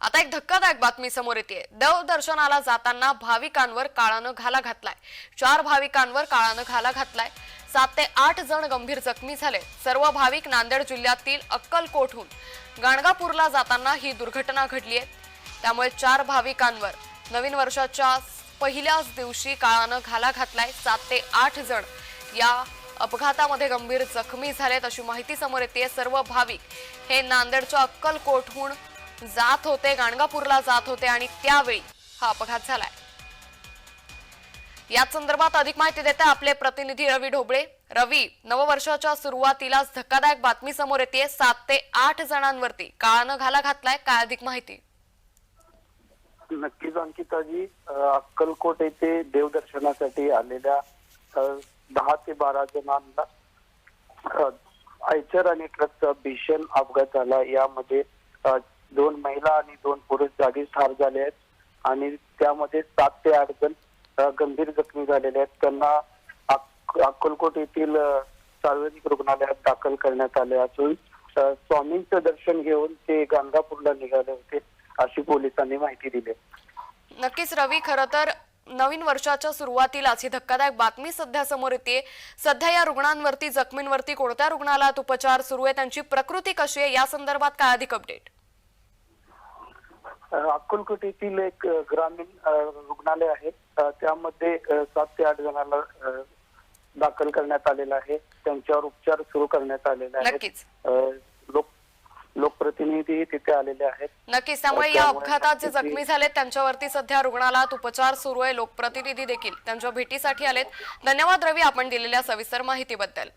आता एक धक्कादायक बातमी समोर येते देव दर्शनाला जाताना भाविकांवर काळानं घाला घातलाय. चार भाविकांवर काळानं घाला घातलाय. सात ते आठ जण गंभीर जखमी झाले. सर्व भाविक नांदेड जिल्ह्यातील अक्कलकोटहून गाणगापूरला जाताना ही दुर्घटना घडली आहे त्यामुळे चार भाविकांवर नवीन वर्षाच्या पहिल्याच दिवशी काळानं घाला घातलाय. सात ते आठ जण या अपघातामध्ये गंभीर जखमी झालेत अशी माहिती समोर येते सर्व भाविक हे नांदेडच्या अक्कलकोटहून जात होते गाणगापूरला जात होते आणि त्यावेळी हा अपघात झालाय. या संदर्भात अधिक माहिती देत आपले प्रतिनिधी रवी ढोबळे. रवी नववर्षाच्या सुरुवातीलाच धक्कादायक बातमी समोर येते सात ते आठ जणांवरती काळानं घाला घातलाय. काय अधिक माहिती? नक्कीच अंकिताजी अक्कलकोट येथे देवदर्शनासाठी आलेल्या दहा ते बारा जणांना आयचर आणि ट्रकचा भीषण अपघात झाला. यामध्ये दोन महिला आणि दोन पुरुष जागीच ठार झाले आहेत. आणि त्यामध्ये सात ते आठ जण गंभीर जखमी झालेले आहेत. त्यांना अक्कलकोट येथील सार्वजनिक रुग्णालयात दाखल करण्यात आले असून स्वामींचं दर्शन घेऊन ते गाणगापूरला निघाले होते अशी पोलिसांनी माहिती दिली. नक्कीच रवी खरं तर नवीन वर्षाच्या सुरुवातीलाच ही धक्कादायक बातमी सध्या समोर येते. सध्या या रुग्णांवरती जखमींवरती कोणत्या रुग्णालयात उपचार सुरू आहे त्यांची प्रकृती कशी आहे या संदर्भात काय अधिक अपडेट अक्कलकोट येथील एक ग्रामीण रुग्णालय आहे. त्यामध्ये सात ते आठ जणांना दाखल करण्यात आलेलं आहे. त्यांच्यावर उपचार सुरू करण्यात आलेले आहेत. लोक लोकप्रतिनिधी तिथे आलेले आहेत. नक्कीच. त्यामुळे या अपघातात जे जखमी झालेत त्यांच्यावरती सध्या रुग्णालयात उपचार सुरू आहे. लोकप्रतिनिधी देखील त्यांच्या भेटीसाठी आलेत. धन्यवाद रवी आपण दिलेल्या सविस्तर माहितीबद्दल.